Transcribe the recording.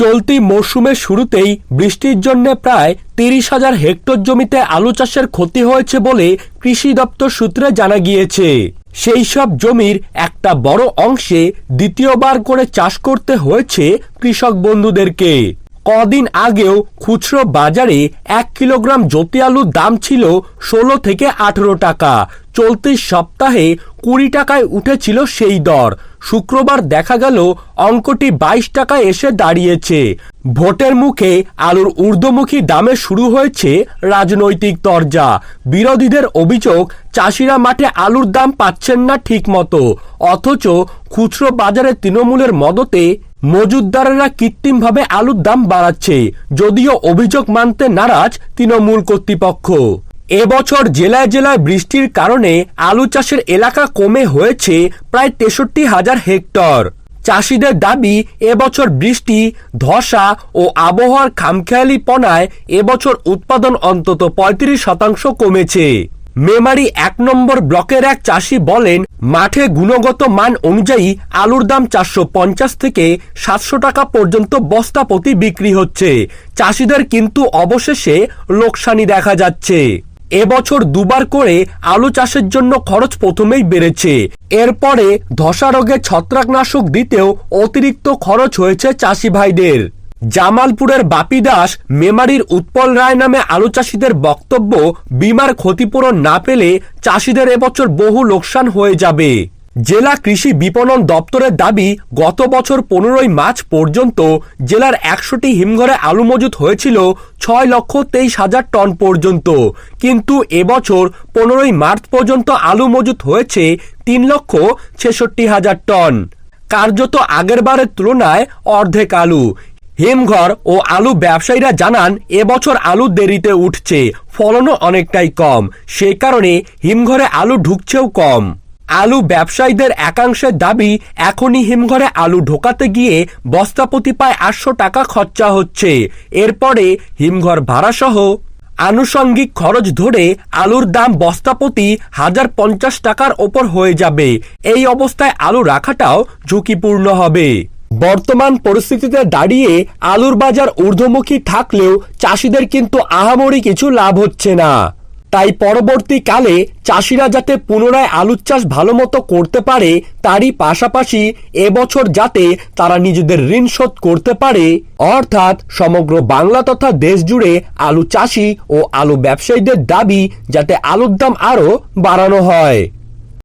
চলতি মৌসুমের শুরুতেই বৃষ্টির জন্য প্রায় তিরিশ হাজার হেক্টর জমিতে আলু চাষের ক্ষতি হয়েছে বলে কৃষি দপ্তর সূত্রে জানা গিয়েছে। সেই সব জমির একটা বড় অংশে দ্বিতীয়বার করে চাষ করতে হয়েছে কৃষক বন্ধুদেরকে। কদিন আগেও খুচরো বাজারে এক কিলোগ্রাম জ্যোতি আলুর দাম ছিল ষোলো থেকে আঠেরো টাকা। চলতি সপ্তাহে কুড়ি টাকায় উঠেছিল সেই দর। শুক্রবার দেখা গেল অঙ্কটি বাইশ টাকায় এসে দাঁড়িয়েছে। ভোটের মুখে আলুর ঊর্ধ্বমুখী দামে শুরু হয়েছে রাজনৈতিক তরজা। বিরোধীদের অভিযোগ, চাষিরা মাঠে আলুর দাম পাচ্ছেন না ঠিক মতো অথচ খুচরো বাজারে তৃণমূলের মদতে মজুদদারেরা কৃত্রিমভাবে আলুর দাম বাড়াচ্ছে। যদিও অভিযোগ মানতে নারাজ তৃণমূল কর্তৃপক্ষ। এবছর জেলায় জেলায় বৃষ্টির কারণে আলু চাষের এলাকা কমে হয়েছে প্রায় তেষট্টি হাজার হেক্টর। চাষিদের দাবি, এবছর বৃষ্টি, ধসা ও আবহাওয়ার খামখেয়ালিপনায় এবছর উৎপাদন অন্তত পঁয়ত্রিশ শতাংশ কমেছে। মেমারি এক নম্বর ব্লকের এক চাষি বলেন, মাঠে গুণগত মান অনুযায়ী আলুর দাম চারশো পঞ্চাশ থেকে সাতশো টাকা পর্যন্ত বস্তা প্রতি বিক্রি হচ্ছে। চাষিদের কিন্তু অবশেষে লোকসানি দেখা যাচ্ছে। এবছর দুবার করে আলু চাষের জন্য খরচ প্রথমেই বেড়েছে। এরপরে ধসা রোগে ছত্রাকনাশক দিতেও অতিরিক্ত খরচ হয়েছে চাষি ভাইদের। জামালপুরের বাপি দাস মেমারির উৎপল রায় নামে আলু চাষিদের বক্তব্য, বিমার ক্ষতিপূরণ না পেলে চাষিদের এবছর বহু লোকসান হয়ে যাবে। জেলা কৃষি বিপণন দপ্তরের দাবি, গত বছর পনেরোই মার্চ পর্যন্ত জেলার একশোটি হিমঘরে আলু মজুত হয়েছিল ছয় লক্ষ তেইশ হাজার টন পর্যন্ত। কিন্তু এবছর পনেরোই মার্চ পর্যন্ত আলু মজুত হয়েছে তিন লক্ষ ছেষট্টি হাজার টন। কার্যত আগের বারের তুলনায় অর্ধেক আলু। হিমঘর ও আলু ব্যবসায়ীরা জানান, এবছর আলু দেরিতে উঠছে, ফলনও অনেকটাই কম। সেই কারণে হিমঘরে আলু ঢুকছেও কম। আলু ব্যবসায়ীদের একাংশের দাবি, এখনই হিমঘরে আলু ঢোকাতে গিয়ে বস্তাপতি প্রায় আটশো টাকা খরচা হচ্ছে। এরপরে হিমঘর ভাড়াসহ আনুষঙ্গিক খরচ ধরে আলুর দাম বস্তাপতি হাজার পঞ্চাশ টাকার ওপর হয়ে যাবে। এই অবস্থায় আলু রাখাটাও ঝুঁকিপূর্ণ হবে। বর্তমান পরিস্থিতিতে দাঁড়িয়ে আলুর বাজার ঊর্ধ্বমুখী থাকলেও চাষিদের কিন্তু আহামরি কিছু লাভ হচ্ছে না। তাই পরবর্তীকালে চাষিরা যাতে পুনরায় আলুর চাষ ভালো মতো করতে পারে, তারই পাশাপাশি এবছর যাতে তারা নিজেদের ঋণ শোধ করতে পারে। অর্থাৎ সমগ্র বাংলা তথা দেশ জুড়ে আলু চাষি ও আলু ব্যবসায়ীদের দাবি, যাতে আলুর দাম আরও বাড়ানো হয়।